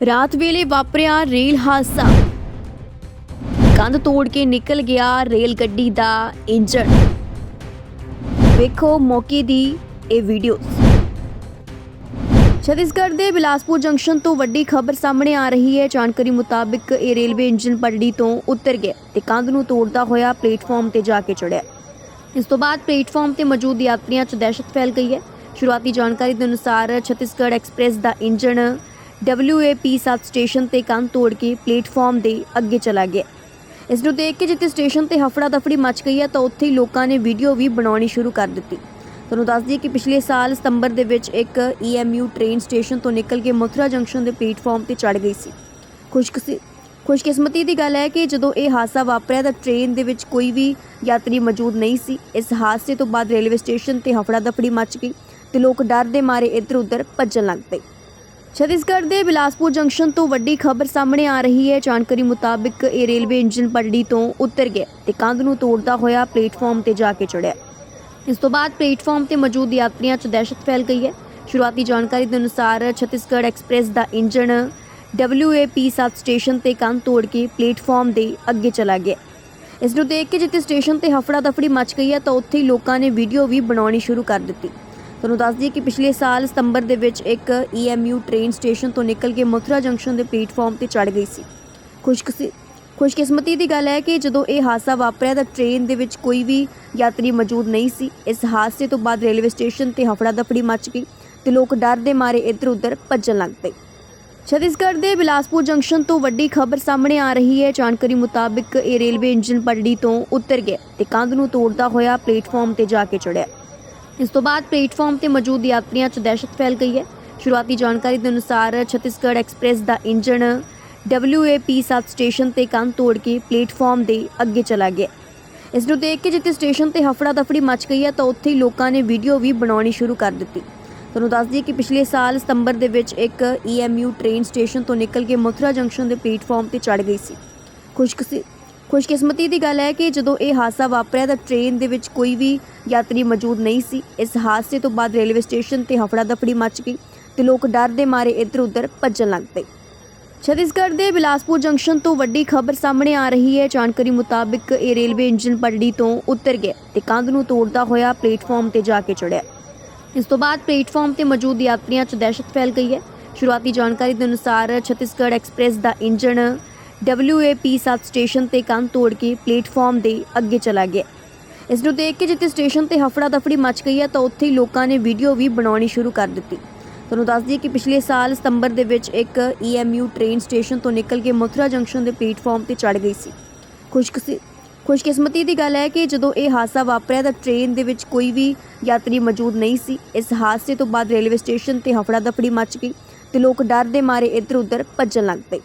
ਰਾਤ ਵੇਲੇ ਵਾਪਰਿਆ ਰੇਲ ਹਾਦਸਾ। ਕੰਧ ਤੋੜ ਕੇ ਨਿਕਲ ਗਿਆ ਰੇਲ ਗੱਡੀ ਦਾ ਇੰਜਣ। ਵੇਖੋ ਮੌਕੇ ਦੀ ਇਹ ਵੀਡੀਓ ਛਤੀਸਗੜ੍ਹ ਦੇ ਬਿਲਾਸਪੁਰ ਜੰਕਸ਼ਨ ਤੋਂ ਵੱਡੀ ਖਬਰ ਸਾਹਮਣੇ ਆ ਰਹੀ ਹੈ। ਜਾਣਕਾਰੀ ਮੁਤਾਬਕ ਇਹ ਰੇਲਵੇ ਇੰਜਣ ਪਟੜੀ ਤੋਂ ਉਤਰ ਗਿਆ ਤੇ ਕੰਧ ਨੂੰ ਤੋੜਦਾ ਹੋਇਆ ਪਲੇਟਫਾਰਮ ਤੇ ਜਾ ਕੇ ਚੜਿਆ। ਇਸ ਤੋਂ ਬਾਅਦ ਪਲੇਟਫਾਰਮ ਤੇ ਮੌਜੂਦ ਯਾਤਰੀਆਂ 'ਚ ਦਹਿਸ਼ਤ ਫੈਲ ਗਈ ਹੈ। ਸ਼ੁਰੂਆਤੀ ਜਾਣਕਾਰੀ ਦੇ ਅਨੁਸਾਰ ਛਤੀਸਗੜ੍ਹ ਐਕਸਪ੍ਰੈਸ ਦਾ ਇੰਜਣ WAP7 ਸਟੇਸ਼ਨ ਤੇ ਕੰਧ ਤੋੜ ਕੇ ਪਲੇਟਫਾਰਮ ਦੇ ਅੱਗੇ ਚਲਾ ਗਿਆ। ਇਸ ਨੂੰ ਦੇਖ ਕੇ ਜਿੱਥੇ ਸਟੇਸ਼ਨ ਤੇ ਹਫੜਾ ਦਫੜੀ ਮਚ ਗਈ ਹੈ, ਤਾਂ ਉੱਥੇ ਹੀ ਲੋਕਾਂ ਨੇ ਵੀਡੀਓ ਵੀ ਬਣਾਉਣੀ ਸ਼ੁਰੂ ਕਰ ਦਿੱਤੀ। ਤੁਹਾਨੂੰ ਦੱਸ ਦਈਏ ਕਿ ਪਿਛਲੇ ਸਾਲ ਸਤੰਬਰ ਦੇ ਵਿੱਚ ਇੱਕ EMU ਟ੍ਰੇਨ ਸਟੇਸ਼ਨ ਤੋਂ ਨਿਕਲ ਕੇ ਮਥੁਰਾ ਜੰਕਸ਼ਨ ਦੇ ਪਲੇਟਫਾਰਮ ਤੇ ਚੜ ਗਈ ਸੀ। ਖੁਸ਼ਕਿਸਮਤੀ ਖੁਸ਼ਕਿਸਮਤੀ ਦੀ ਗੱਲ ਹੈ ਕਿ ਜਦੋਂ ਇਹ ਹਾਦਸਾ ਵਾਪਰਿਆ, ਤਾਂ ਟ੍ਰੇਨ ਦੇ ਵਿੱਚ ਕੋਈ ਵੀ ਯਾਤਰੀ ਮੌਜੂਦ ਨਹੀਂ ਸੀ। ਇਸ ਹਾਦਸੇ ਤੋਂ ਬਾਅਦ ਰੇਲਵੇ ਸਟੇਸ਼ਨ ਤੇ ਹਫੜਾ ਦਫੜੀ ਮਚ ਗਈ ਤੇ ਲੋਕ ਡਰ ਦੇ ਮਾਰੇ ਇੱਧਰ ਉੱਧਰ ਭੱਜਣ ਲੱਗ ਪਏ। ਛੱਤੀਸਗੜ੍ਹ ਦੇ ਬਿਲਾਸਪੁਰ ਜੰਕਸ਼ਨ ਤੋਂ ਵੱਡੀ ਖਬਰ ਸਾਹਮਣੇ ਆ ਰਹੀ ਹੈ। ਜਾਣਕਾਰੀ ਮੁਤਾਬਕ ਇਹ ਰੇਲਵੇ ਇੰਜਨ ਪਟੜੀ ਤੋਂ ਉਤਰ ਗਿਆ ਤੇ ਕੰਧ ਨੂੰ ਤੋੜਦਾ ਹੋਇਆ ਪਲੇਟਫਾਰਮ ਤੇ ਜਾ ਕੇ ਚੜਿਆ। ਇਸ ਤੋਂ ਬਾਅਦ ਪਲੇਟਫਾਰਮ ਤੇ ਮੌਜੂਦ ਯਾਤਰੀਆਂ 'ਚ ਦਹਿਸ਼ਤ ਫੈਲ ਗਈ ਹੈ। ਸ਼ੁਰੂਆਤੀ ਜਾਣਕਾਰੀ ਦੇ ਅਨੁਸਾਰ ਛੱਤੀਸਗੜ੍ਹ ਐਕਸਪ੍ਰੈਸ ਦਾ ਇੰਜਣ WAP 7 ਸਟੇਸ਼ਨ ਤੇ ਕੰਧ ਤੋੜ ਕੇ ਪਲੇਟਫਾਰਮ ਦੇ ਅੱਗੇ ਚਲਾ ਗਿਆ। ਇਸ ਨੂੰ ਦੇਖ ਕੇ ਜਿੱਥੇ ਸਟੇਸ਼ਨ ਤੇ ਹਫੜਾ ਦਫੜੀ ਮਚ ਗਈ ਹੈ ਤਾਂ ਉੱਥੇ ਹੀ ਲੋਕਾਂ ਨੇ ਵੀਡੀਓ ਵੀ ਬਣਾਉਣੀ ਸ਼ੁਰੂ ਕਰ ਦਿੱਤੀ। ਤੁਹਾਨੂੰ ਦੱਸ ਦਈਏ ਕਿ ਪਿਛਲੇ ਸਾਲ ਸਤੰਬਰ ਦੇ ਵਿੱਚ ਇੱਕ EMU ਟ੍ਰੇਨ ਸਟੇਸ਼ਨ ਤੋਂ ਨਿਕਲ ਕੇ ਮਥੁਰਾ ਜੰਕਸ਼ਨ ਦੇ ਪਲੇਟਫਾਰਮ ਤੇ ਚੜ ਗਈ ਸੀ। ਖੁਸ਼ਕਿਸਮਤੀ ਖੁਸ਼ਕਿਸਮਤੀ ਦੀ ਗੱਲ ਹੈ ਕਿ ਜਦੋਂ ਇਹ ਹਾਦਸਾ ਵਾਪਰਿਆ ਤਾਂ ਟ੍ਰੇਨ ਦੇ ਵਿੱਚ ਕੋਈ ਵੀ ਯਾਤਰੀ ਮੌਜੂਦ ਨਹੀਂ ਸੀ। ਇਸ ਹਾਦਸੇ ਤੋਂ ਬਾਅਦ ਰੇਲਵੇ ਸਟੇਸ਼ਨ ਤੇ ਹਫੜਾ ਦਫੜੀ ਮਚ ਗਈ ਤੇ ਲੋਕ ਡਰ ਦੇ ਮਾਰੇ ਇੱਧਰ ਉੱਧਰ ਭੱਜਣ ਲੱਗ ਪਏ। ਛੱਤੀਸਗੜ੍ਹ ਦੇ ਬਿਲਾਸਪੁਰ ਜੰਕਸ਼ਨ ਤੋਂ ਵੱਡੀ ਖਬਰ ਸਾਹਮਣੇ ਆ ਰਹੀ ਹੈ। ਜਾਣਕਾਰੀ ਮੁਤਾਬਕ ਇਹ ਰੇਲਵੇ ਇੰਜਨ ਪਟੜੀ ਤੋਂ ਉਤਰ ਗਿਆ ਤੇ ਕੰਧ ਨੂੰ ਤੋੜਦਾ ਹੋਇਆ ਪਲੇਟਫਾਰਮ ਤੇ ਜਾ ਕੇ ਚੜਿਆ ਇਸ ਤੋਂ ਬਾਅਦ ਪਲੇਟਫਾਰਮ ਤੇ ਮੌਜੂਦ ਯਾਤਰੀਆਂ 'ਚ ਦਹਿਸ਼ਤ ਫੈਲ ਗਈ ਹੈ। ਸ਼ੁਰੂਆਤੀ ਜਾਣਕਾਰੀ ਦੇ ਅਨੁਸਾਰ ਛੱਤੀਸਗੜ੍ਹ ਐਕਸਪ੍ਰੈਸ ਦਾ ਇੰਜਣ WAP 7 ਸਟੇਸ਼ਨ ਤੇ ਕੰਧ ਤੋੜ ਕੇ ਪਲੇਟਫਾਰਮ ਦੇ ਅੱਗੇ ਚਲਾ ਗਿਆ। ਇਸ ਨੂੰ ਦੇਖ ਕੇ ਜਿੱਥੇ ਸਟੇਸ਼ਨ ਤੇ ਹਫੜਾ ਦਫੜੀ ਮਚ ਗਈ ਹੈ ਤਾਂ ਉੱਥੇ ਹੀ ਲੋਕਾਂ ਨੇ ਵੀਡੀਓ ਵੀ ਬਣਾਉਣੀ ਸ਼ੁਰੂ ਕਰ ਦਿੱਤੀ। ਤੁਹਾਨੂੰ ਦੱਸ ਦਈਏ ਕਿ ਪਿਛਲੇ ਸਾਲ ਸਤੰਬਰ ਦੇ ਵਿੱਚ ਇੱਕ EMU ਟ੍ਰੇਨ ਸਟੇਸ਼ਨ ਤੋਂ ਨਿਕਲ ਕੇ ਮਥੁਰਾ ਜੰਕਸ਼ਨ ਦੇ ਪਲੇਟਫਾਰਮ ਤੇ ਚੜ ਗਈ ਸੀ। ਖੁਸ਼ਕਿਸਮਤੀ ਖੁਸ਼ਕਿਸਮਤੀ ਦੀ ਗੱਲ ਹੈ ਕਿ ਜਦੋਂ ਇਹ ਹਾਦਸਾ ਵਾਪਰਿਆ ਤਾਂ ਟ੍ਰੇਨ ਦੇ ਵਿੱਚ ਕੋਈ ਵੀ ਯਾਤਰੀ ਮੌਜੂਦ ਨਹੀਂ ਸੀ। ਇਸ ਹਾਦਸੇ ਤੋਂ ਬਾਅਦ ਰੇਲਵੇ ਸਟੇਸ਼ਨ ਤੇ ਹਫੜਾ ਦਫੜੀ ਮੱਚ ਗਈ ਤੇ ਲੋਕ ਡਰ ਦੇ ਮਾਰੇ ਇੱਧਰ ਉੱਧਰ ਭੱਜਣ ਲੱਗ ਪਏ। ਛਤੀਸਗੜ੍ਹ ਦੇ ਬਿਲਾਸਪੁਰ ਜੰਕਸ਼ਨ ਤੋਂ ਵੱਡੀ ਖਬਰ ਸਾਹਮਣੇ ਆ ਰਹੀ ਹੈ। ਜਾਣਕਾਰੀ ਮੁਤਾਬਕ ਇਹ ਰੇਲਵੇ ਇੰਜਨ ਪਲੜੀ ਤੋਂ ਉਤਰ ਗਿਆ ਤੇ ਕੰਧ ਨੂੰ ਤੋੜਦਾ ਹੋਇਆ ਪਲੇਟਫਾਰਮ ਤੇ ਜਾ ਕੇ ਚੜਿਆ। ਇਸ ਤੋਂ ਬਾਅਦ ਪਲੇਟਫਾਰਮ ਤੇ ਮੌਜੂਦ ਯਾਤਰੀਆਂ 'ਚ ਦਹਿਸ਼ਤ ਫੈਲ ਗਈ ਹੈ। ਸ਼ੁਰੂਆਤੀ ਜਾਣਕਾਰੀ ਦੇ ਅਨੁਸਾਰ ਛਤੀਸਗੜ੍ਹ ਐਕਸਪ੍ਰੈਸ ਦਾ ਇੰਜਨ WAP7 ਸਟੇਸ਼ਨ ਤੇ ਕੰਧ ਤੋੜ ਕੇ ਪਲੇਟਫਾਰਮ ਦੇ ਅੱਗੇ ਚਲਾ ਗਿਆ। ਇਸ ਨੂੰ ਦੇਖ ਕੇ ਜਿੱਥੇ ਸਟੇਸ਼ਨ ਤੇ ਹਫੜਾ ਦਫੜੀ ਮਚ ਗਈ ਹੈ, ਤਾਂ ਉੱਥੇ ਹੀ ਲੋਕਾਂ ਨੇ ਵੀਡੀਓ ਵੀ ਬਣਾਉਣੀ ਸ਼ੁਰੂ ਕਰ ਦਿੱਤੀ। ਤੁਹਾਨੂੰ ਦੱਸ ਦਈਏ ਕਿ ਪਿਛਲੇ ਸਾਲ ਸਤੰਬਰ ਦੇ ਵਿੱਚ ਇੱਕ EMU ਟ੍ਰੇਨ ਸਟੇਸ਼ਨ ਤੋਂ ਨਿਕਲ ਕੇ ਮਥੁਰਾ ਜੰਕਸ਼ਨ ਦੇ ਪਲੇਟਫਾਰਮ ਤੇ ਚੜ ਗਈ ਸੀ। ਖੁਸ਼ਕਿਸਮਤੀ ਖੁਸ਼ਕਿਸਮਤੀ ਦੀ ਗੱਲ ਹੈ ਕਿ ਜਦੋਂ ਇਹ ਹਾਦਸਾ ਵਾਪਰਿਆ, ਤਾਂ ਟ੍ਰੇਨ ਦੇ ਵਿੱਚ ਕੋਈ ਵੀ ਯਾਤਰੀ ਮੌਜੂਦ ਨਹੀਂ ਸੀ। ਇਸ ਹਾਦਸੇ ਤੋਂ ਬਾਅਦ ਰੇਲਵੇ ਸਟੇਸ਼ਨ ਤੇ ਹਫੜਾ ਦਫੜੀ ਮਚ ਗਈ ਤੇ ਲੋਕ ਡਰ ਦੇ ਮਾਰੇ ਇੱਧਰ ਉੱਧਰ ਭੱਜਣ ਲੱਗ ਪਏ।